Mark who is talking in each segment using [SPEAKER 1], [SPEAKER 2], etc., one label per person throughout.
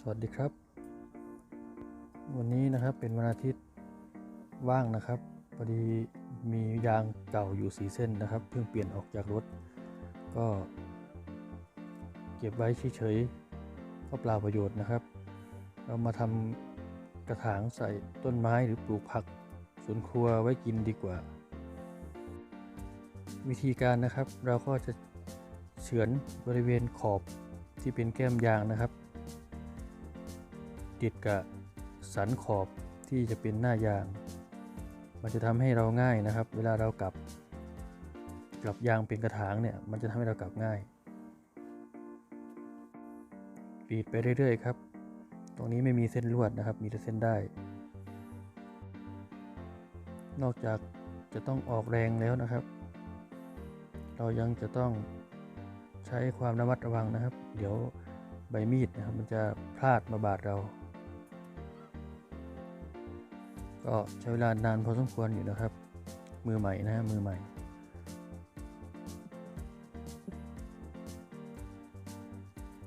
[SPEAKER 1] สวัสดีครับ วันนี้นะครับเป็นวันอาทิตย์ว่างนะครับพอดีมียางเก่าอยู่สีเส้นนะครับ เพิ่งเปลี่ยนออกจากรถ ก็ เก็บไว้เฉยๆก็เปล่าประโยชน์นะครับ เรามาทำกระถางใส่ต้นไม้หรือปลูกผักสวนครัวไว้กินดีกว่า วิธีการนะครับเราก็จะเฉือนบริเวณขอบที่เป็นแก้มยางนะครับ ติดกับสันขอบที่จะเป็นหน้ายาง มันจะทำให้เราง่ายนะครับ เวลาเรากลับกลับยางเป็นกระถางเนี่ย มันจะทำให้เรากลับง่ายกรีดไปเรื่อยๆครับ ตรงนี้ไม่มีเส้นลวดนะครับ มีแต่เส้นได้ นอกจากจะต้องออกแรงแล้วนะครับ เรายังจะต้องใช้ความระมัดระวังนะครับ เดี๋ยวใบมีดนะครับ มันจะพลาดมาบาดเรา ก็ใช้เวลานานพอสมควรอยู่นะครับ มือใหม่นะฮะมือใหม่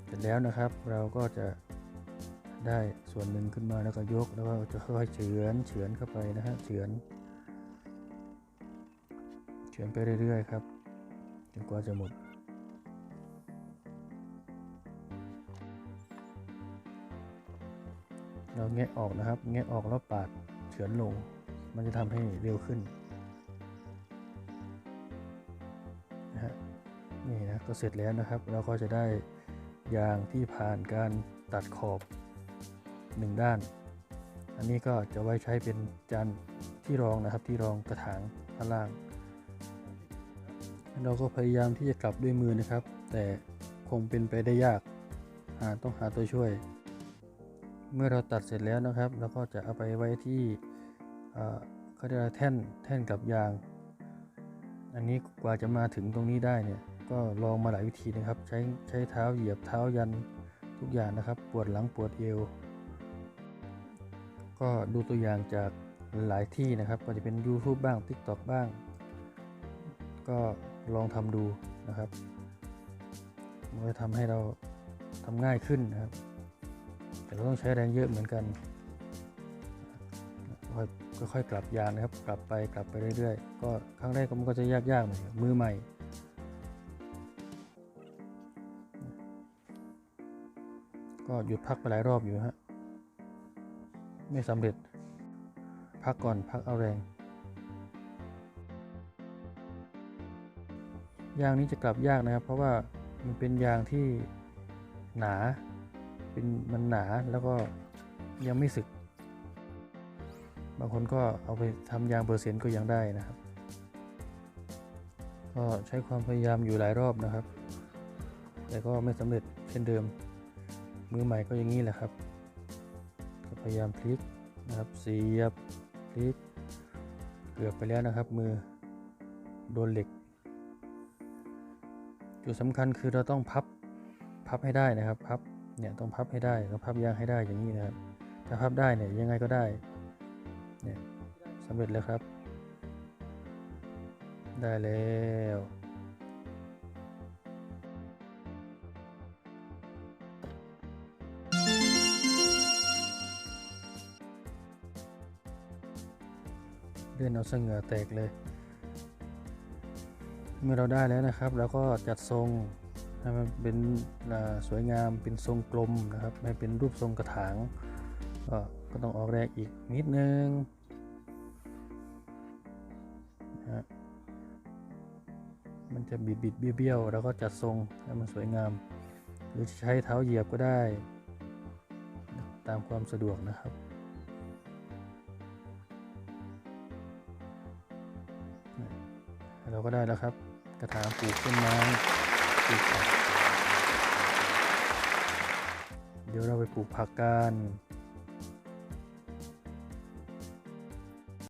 [SPEAKER 1] เสร็จแล้วนะครับเราก็จะได้ส่วนหนึ่งขึ้นมาแล้วก็ยกแล้วก็จะค่อยๆเฉือนเฉือนเข้าไปนะฮะเฉือนเฉือนไปเรื่อยๆครับจนกว่าจะหมดเราแงะออกนะครับ แงะออกแล้วปาด ฉือนลง มันจะทำให้เร็วขึ้นนะฮะนี่นะก็เสร็จแล้วนะครับ เราก็จะได้ยางที่ผ่านการตัดขอบหนึ่งด้าน อันนี้ก็จะไว้ใช้เป็นจานที่รองนะครับที่รองกระถางข้างล่าง เราก็พยายามที่จะกลับด้วยมือนะครับ แต่คงเป็นไปได้ยากหาต้องหาตัวช่วย เมื่อเราตัดเสร็จแล้วนะครับ เราก็จะเอาไปไว้ที่ เขาเรียกแท่นแท่นกับยาง อันนี้กว่าจะมาถึงตรงนี้ได้เนี่ยก็ลองมาหลายวิธีนะครับ ใช้ใช้เท้าเหยียบเท้ายันทุกอย่างนะครับ ปวดหลังปวดเอว ก็ดูตัวอย่างจากหลายที่นะครับ ก็จะเป็น YouTube บ้าง TikTok บ้าง ก็ลองทำดูนะครับมันก็ทำให้เราทำง่ายขึ้นนะครับ แต่ก็ต้องใช้แรงเยอะเหมือนกัน ค่อยค่อยๆกลับยางนะครับกลับไปกลับไปเรื่อยๆ ก็ครั้งแรกมันก็จะยากๆหน่อยมือใหม่ก็หยุดพักไปหลายรอบอยู่ฮะ ไม่สำเร็จ พักก่อนพักเอาแรง ยางนี้จะกลับยากนะครับ เพราะว่ามันเป็นยางที่หนา เป็นมันหนาแล้วก็ยังไม่สึก บางคนก็เอาไปทำยางเปอร์เซ็นต์ก็ยังได้นะครับ ก็ใช้ความพยายามอยู่หลายรอบนะครับ แต่ก็ไม่สำเร็จเช่นเดิม มือใหม่ก็อย่างนี้แหละครับพยายามพลิกนะครับเสียบพลิกเกือบไปแล้วนะครับ มือโดนเหล็ก จุดสำคัญคือเราต้องพับพับให้ได้นะครับ พับเนี่ยต้องพับให้ได้ต้องพับยางให้ได้อย่างนี้นะครับถ้าพับได้เนี่ยยังไงก็ได้ เนี่ยสำเร็จแล้วครับ ได้แล้วเลื่อนเอาเสงือแตกเลย เมื่อเราได้แล้วนะครับเราก็จัดทรงให้มันเป็นสวยงามเป็นทรงกลมนะครับให้เป็นรูปทรงกระถาง ก็ก็ต้องออกแรงอีกนิดนึงนะฮะมันจะบิดบิดเบี้ยวๆแล้วก็จัดทรงให้มันสวยงาม หรือจะใช้เท้าเหยียบก็ได้ ตามความสะดวกนะครับเราก็ได้แล้วครับ กระถางปลูกต้นไม้ปลูกผักเดี๋ยวเราไปปลูกผักกัน